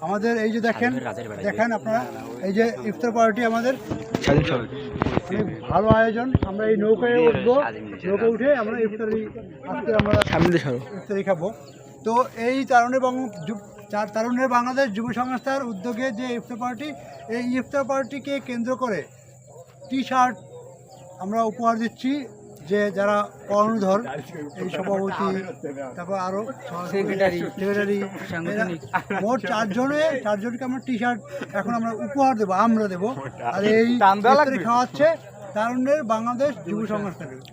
আমাদের এই যে দেখেন দেখেন আপনারা এই যে ইফতার পার্টি আমাদের। ভালো আয়োজন। আমরা এই নৌকায় উঠবো। নৌকা উঠে আমরা ইফতারি আজকে আমরা ইফতারি খাব। তো এই তারুণের বং যু- চার- তারুণের বাংলাদেশ যুব সংস্থার উদ্যোগে যে ইফতার পার্টি এই ইফতার পার্টিকে কেন্দ্র করে টি শার্ট আমরা উপহার দিচ্ছি। যে যারা কর্ণধর এই সভাপতি তারপর আরও সেক্রেটারি মোট চারজনে চারজনকে আমরা টি শার্ট এখন আমরা উপহার দেবো আমরা দেবো। আর এই খাওয়াচ্ছে তারুণ্যের বাংলাদেশ যুব সংস্থা থেকে-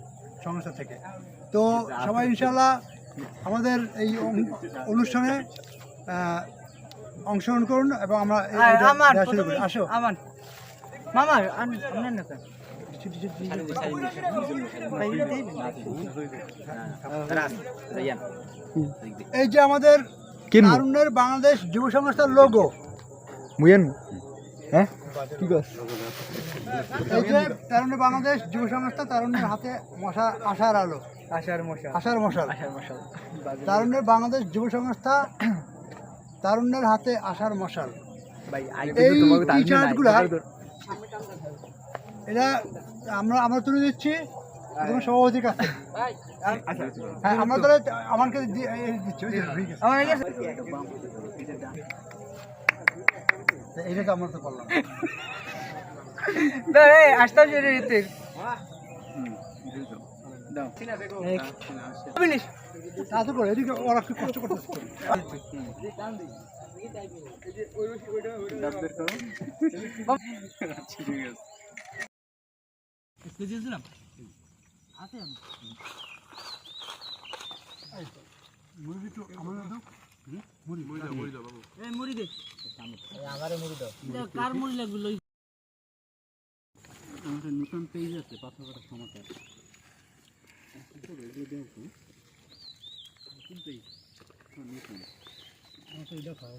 সংস্থা থেকে। তো সবাই ইনশাল্লাহ আমাদের এই অনুষ্ঠানে অংশগ্রহণ করুন এবং আমরা করি আসো। মামা এই যে আমাদের তারুণ্যের বাংলাদেশ যুব সংস্থার লোগো মুয়েন? হ্যাঁ? কি কর এই যে তারুণ্যের বাংলাদেশ যুব সংস্থা তারুণ্যের হাতে মশা আশার আলো। আশার মশা। আশার মশাল আশার মশা। তারুণ্যের বাংলাদেশ যুব সংস্থা তারুণ্যের হাতে আশার মশাল। ভাই এই টি-শার্টগুলা এটা আমরা আমরা তুলে দিচ্ছি তোমার সভাপতির কাছে হ্যাঁ আমরা তাহলে আমার কাছে দিচ্ছি। আমার তো আমরা তো করলাম দাঁড়া, এই আসতে হবে রে ঋতিক। ফিনিশ। করে এদিকে ওরা খুব কষ্ট করতেছে মুরগি তো আমাদের দাও। এই মুড়ি দে। এটা কার মুড়ি লাগবে লই? নতুন পেজ আছে পাথর কাটা সমাচার এটা খাওয়া